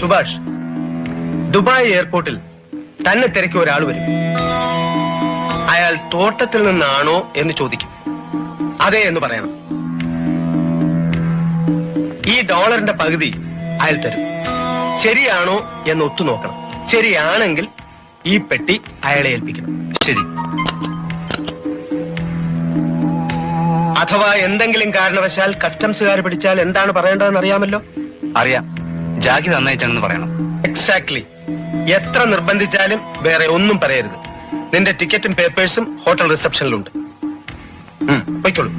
Subhash Dubai എയർപോർട്ടിൽ തന്നെ തിരക്കി ഒരാൾ വരും. അയാൾ തോട്ടത്തിൽ നിന്നാണോ എന്ന് ചോദിക്കും. അതെ എന്ന് പറയണം. ഈ ഡോളറിന്റെ പകുതി അയാൾ തരും. ശരിയാണോ എന്ന് ഒത്തു നോക്കണം. ശരിയാണെങ്കിൽ ഈ പെട്ടി അയാളെ ഏൽപ്പിക്കണം. ശരി. അഥവാ എന്തെങ്കിലും കാരണവശാൽ കസ്റ്റംസുകാർ പിടിച്ചാൽ എന്താണ് പറയേണ്ടതെന്ന് അറിയാമല്ലോ? അറിയാം. ജാക്കി നന്നായിട്ടാണെന്ന് പറയണം. എക്സാക്ട്ലി എത്ര നിർബന്ധിച്ചാലും വേറെ ഒന്നും പറയരുത്. നിന്റെ ടിക്കറ്റും പേപ്പേഴ്സും ഹോട്ടൽ റിസപ്ഷനിലുണ്ട്. പോയിക്കോളൂ.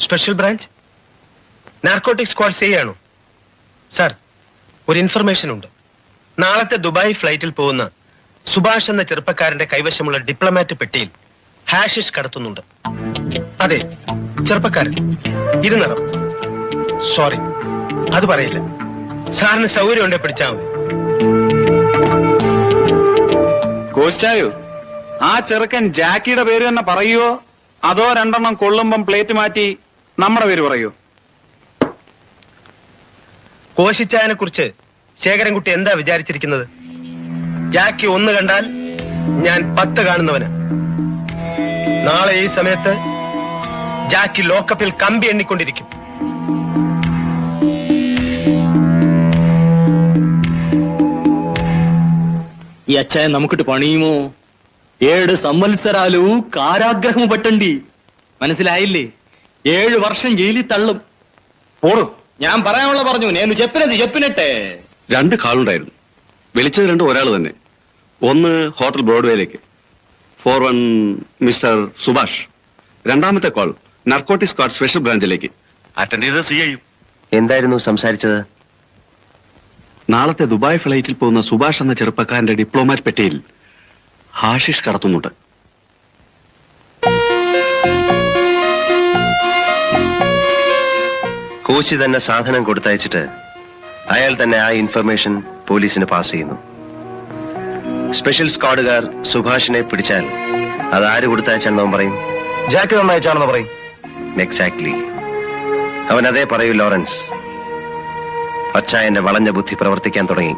സ്പെഷ്യൽ ബ്രാഞ്ച് നാർക്കോട്ടിക് സ്ക്വാഡ് ചെയ്യാണോ സാർ ഒരു ഇൻഫർമേഷൻ ഉണ്ട്. നാളത്തെ ദുബായ് ഫ്ലൈറ്റിൽ പോകുന്ന സുഭാഷ് എന്ന ചെറുപ്പക്കാരന്റെ കൈവശമുള്ള ഡിപ്ലോമാറ്റ് പെട്ടിയിൽ ഹാഷിഷ് കടത്തുന്നുണ്ട്. അതെ ചെറുപ്പക്കാരൻ. ഇരുന്നറം സോറി അത് പറയില്ല. സാറിന് സൗകര്യം ഉണ്ടെ പിടിച്ചാൽ കോസ്റ്റായോ ആ ചെറുക്കൻ ജാക്കിയുടെ പേര് തന്നെ പറയുവോ? അതോ രണ്ടെണ്ണം കൊള്ളുമ്പം പ്ലേറ്റ് മാറ്റി നമ്മുടെ പേര് പറയൂ കോശിച്ചായനെ കുറിച്ച് ശേഖരൻകുട്ടി എന്താ വിചാരിച്ചിരിക്കുന്നത് ജാക്കി ഒന്ന് കണ്ടാൽ ഞാൻ പത്ത് കാണുന്നവന് നാളെ ഈ സമയത്ത് ജാക്കി ലോക്കപ്പിൽ കമ്പി എണ്ണിക്കൊണ്ടിരിക്കും ఈ అచ్చాయ നമുക്കിട്ട് പണിയുമോ ഏഴ് സംവത്സരാലു കാരാഗ്രഹം പറ്റണ്ടി മനസ്സിലായില്ലേ ഏഴ് വർഷം ജയിലിൽ തള്ളും പോടു ഞാൻ പറയാനുള്ള പറഞ്ഞു. ഞാൻ ചെപ്പിനെന്ത് ചെപ്പിനിട്ടെ. രണ്ട് കാളുണ്ടായിരുന്നു. വിളിച്ചത് രണ്ടും ഒരാൾ തന്നെ. ഒന്ന് hotel ബ്രോഡ്വേയിലേക്ക്. Four one mister Subhash. രണ്ടാമത്തെ കോൾ നർക്കോട്ടിക് സ്ക്വാഡ് സ്പെഷ്യൽ ബ്രാഞ്ചിലേക്ക്. അറ്റൻഡ് ചെയ്ത് സി എന്തായിരുന്നു സംസാരിച്ചത്? നാളത്തെ ദുബായ് ഫ്ലൈറ്റിൽ പോകുന്ന സുഭാഷ് എന്ന ചെറുപ്പക്കാരന്റെ ഡിപ്ലോമാറ്റ് പെട്ടിയിൽ ഹാഷിഷ് കടത്തുന്നുണ്ട്. കോശി തന്നെ സാധനം കൊടുത്തയച്ചിട്ട് അയാൾ തന്നെ ആ ഇൻഫർമേഷൻ പോലീസിന് പാസ് ചെയ്യുന്നു. സ്പെഷ്യൽ സ്ക്വാഡുകാർ സുഭാഷിനെ പിടിച്ചാൽ അത് ആര് കൊടുത്തയച്ചാണെന്ന് അവൻ പറയും? ജാക്കി തന്നയച്ചാണെന്നോ പറയും. എക്സാക്ട്ലി അവൻ അതേ പറയൂ ലോറൻസ്. അച്ചായന്റെ വളഞ്ഞ ബുദ്ധി പ്രവർത്തിക്കാൻ തുടങ്ങി.